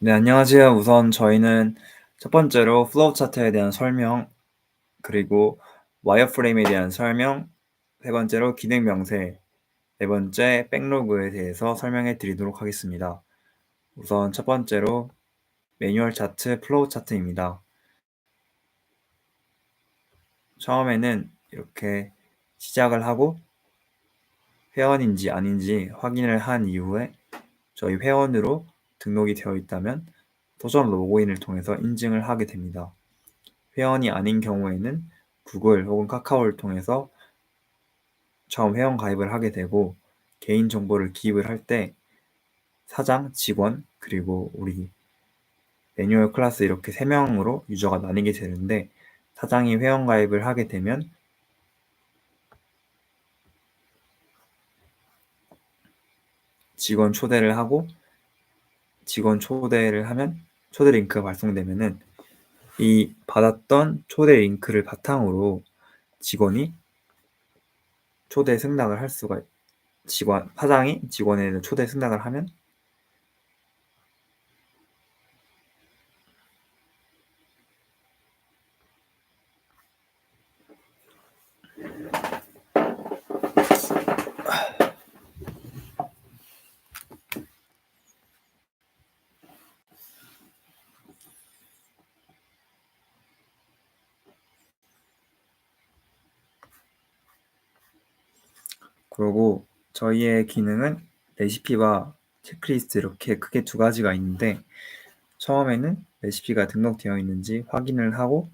네, 안녕하세요. 우선 저희는 첫 번째로 플로우 차트에 대한 설명, 그리고 와이어프레임에 대한 설명, 세 번째로 기능 명세, 네 번째 백로그에 대해서 설명해 드리도록 하겠습니다. 우선 첫 번째로 매뉴얼 차트, 플로우 차트입니다. 처음에는 이렇게 시작을 하고 회원인지 아닌지 확인을 한 이후에 저희 회원으로 등록이 되어 있다면 도전 로그인을 통해서 인증을 하게 됩니다. 회원이 아닌 경우에는 구글 혹은 카카오를 통해서 처음 회원 가입을 하게 되고 개인 정보를 기입을 할 때 사장, 직원, 그리고 우리 매뉴얼 클래스 이렇게 세 명으로 유저가 나뉘게 되는데 사장이 회원 가입을 하게 되면 직원 초대를 하고 직원 초대를 하면 초대 링크가 발송되면은 이 받았던 초대 링크를 바탕으로 직원이 초대 승낙을 할 수가 직원 사장이 직원에 초대 승낙을 하면 그리고 저희의 기능은 레시피와 체크리스트 이렇게 크게 두 가지가 있는데 처음에는 레시피가 등록되어 있는지 확인을 하고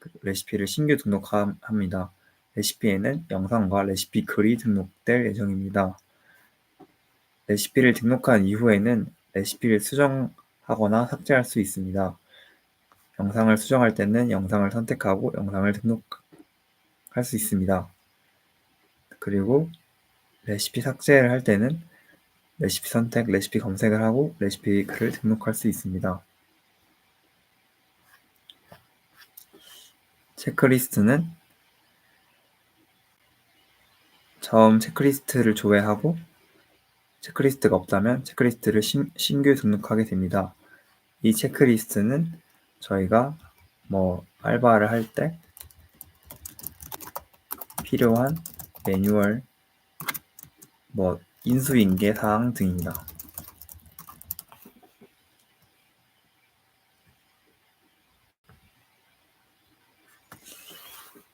그 레시피를 신규 등록합니다. 레시피에는 영상과 레시피 글이 등록될 예정입니다. 레시피를 등록한 이후에는 레시피를 수정하거나 삭제할 수 있습니다. 영상을 수정할 때는 영상을 선택하고 영상을 등록할 수 있습니다. 그리고 레시피 삭제를 할 때는 레시피 선택, 레시피 검색을 하고 레시피 글을 등록할 수 있습니다. 체크리스트는 처음 체크리스트를 조회하고 체크리스트가 없다면 체크리스트를 신, 신규 등록하게 됩니다. 이 체크리스트는 저희가 뭐 알바를 할 때 필요한 매뉴얼 뭐 인수인계 사항 등입니다.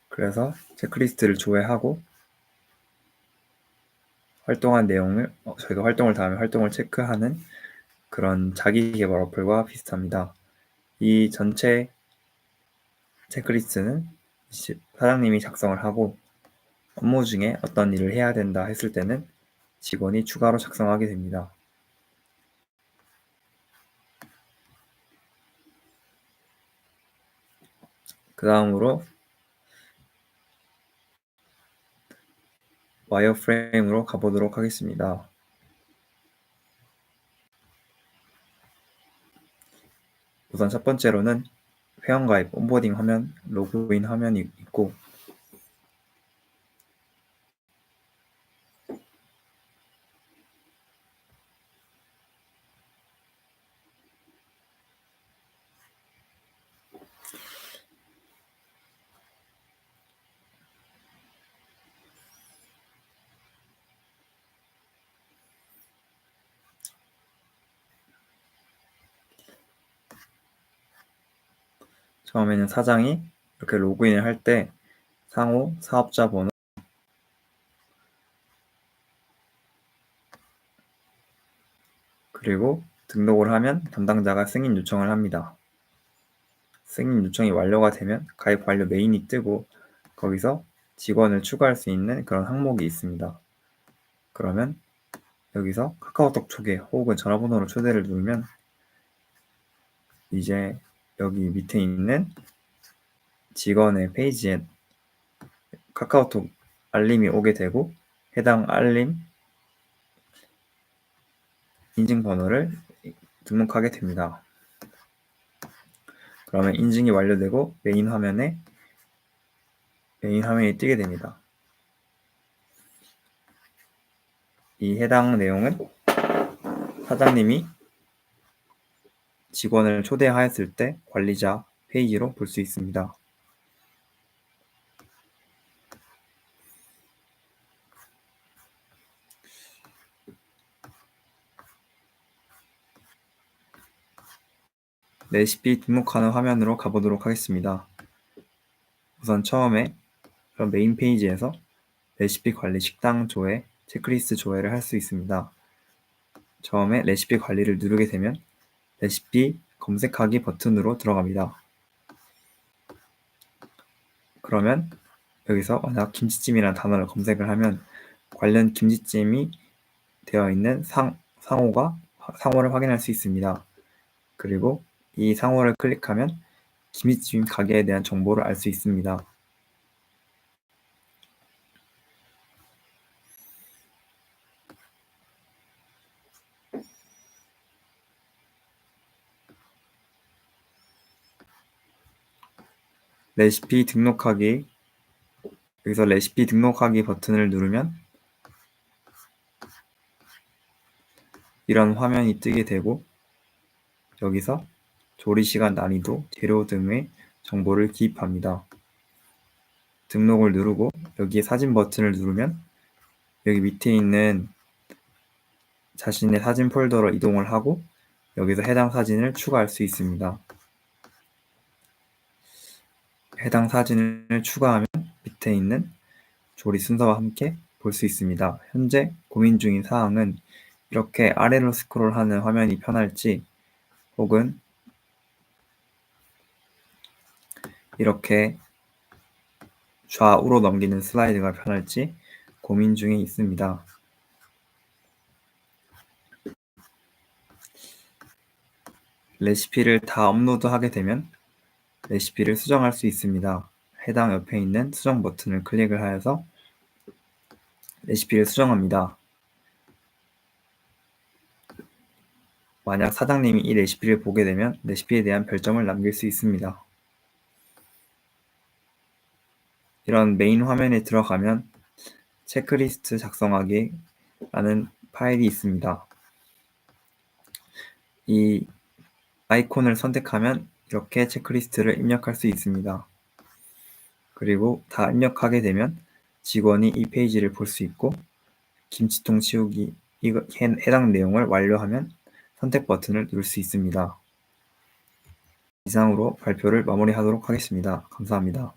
그래서 체크리스트를 조회하고 활동한 내용을 어, 저희가 활동을 다음에 활동을 체크하는 그런 자기 개발 어플과 비슷합니다. 이 전체 체크리스트는 사장님이 작성을 하고 업무 중에 어떤 일을 해야 된다 했을 때는 직원이 추가로 작성하게 됩니다. 그 다음으로 와이어프레임으로 가보도록 하겠습니다. 우선 첫 번째로는 회원가입 온보딩 화면, 로그인 화면이 있고 처음에는 사장이 이렇게 로그인을 할 때 상호 사업자 번호 그리고 등록을 하면 담당자가 승인 요청을 합니다. 승인 요청이 완료가 되면 가입 완료 메인이 뜨고 거기서 직원을 추가할 수 있는 그런 항목이 있습니다. 그러면 여기서 카카오톡 초대 혹은 전화번호로 초대를 누르면 이제 여기 밑에 있는 직원의 페이지에 카카오톡 알림이 오게 되고 해당 알림 인증 번호를 등록하게 됩니다. 그러면 인증이 완료되고 메인 화면에 메인 화면이 뜨게 됩니다. 이 해당 내용은 사장님이 직원을 초대하였을 때 관리자 페이지로 볼 수 있습니다. 레시피 등록하는 화면으로 가보도록 하겠습니다. 우선 처음에 그런 메인 페이지에서 레시피 관리 식당 조회, 체크리스트 조회를 할 수 있습니다. 처음에 레시피 관리를 누르게 되면 레시피 검색하기 버튼으로 들어갑니다. 그러면 여기서 만약 김치찜이라는 단어를 검색을 하면 관련 김치찜이 되어 있는 상, 상호가 상호를 확인할 수 있습니다. 그리고 이 상호를 클릭하면 김치찜 가게에 대한 정보를 알 수 있습니다. 레시피 등록하기 여기서 레시피 등록하기 버튼을 누르면 이런 화면이 뜨게 되고 여기서 조리 시간 난이도, 재료 등의 정보를 기입합니다. 등록을 누르고 여기에 사진 버튼을 누르면 여기 밑에 있는 자신의 사진 폴더로 이동을 하고 여기서 해당 사진을 추가할 수 있습니다. 해당 사진을 추가하면 밑에 있는 조리 순서와 함께 볼 수 있습니다. 현재 고민 중인 사항은 이렇게 아래로 스크롤하는 화면이 편할지 혹은 이렇게 좌우로 넘기는 슬라이드가 편할지 고민 중에 있습니다. 레시피를 다 업로드하게 되면 레시피를 수정할 수 있습니다. 해당 옆에 있는 수정 버튼을 클릭을 하여서 레시피를 수정합니다. 만약 사장님이 이 레시피를 보게 되면 레시피에 대한 별점을 남길 수 있습니다. 이런 메인 화면에 들어가면 체크리스트 작성하기 라는 파일이 있습니다. 이 아이콘을 선택하면 이렇게 체크리스트를 입력할 수 있습니다. 그리고 다 입력하게 되면 직원이 이 페이지를 볼 수 있고 김치통 치우기 해당 내용을 완료하면 선택 버튼을 누를 수 있습니다. 이상으로 발표를 마무리하도록 하겠습니다. 감사합니다.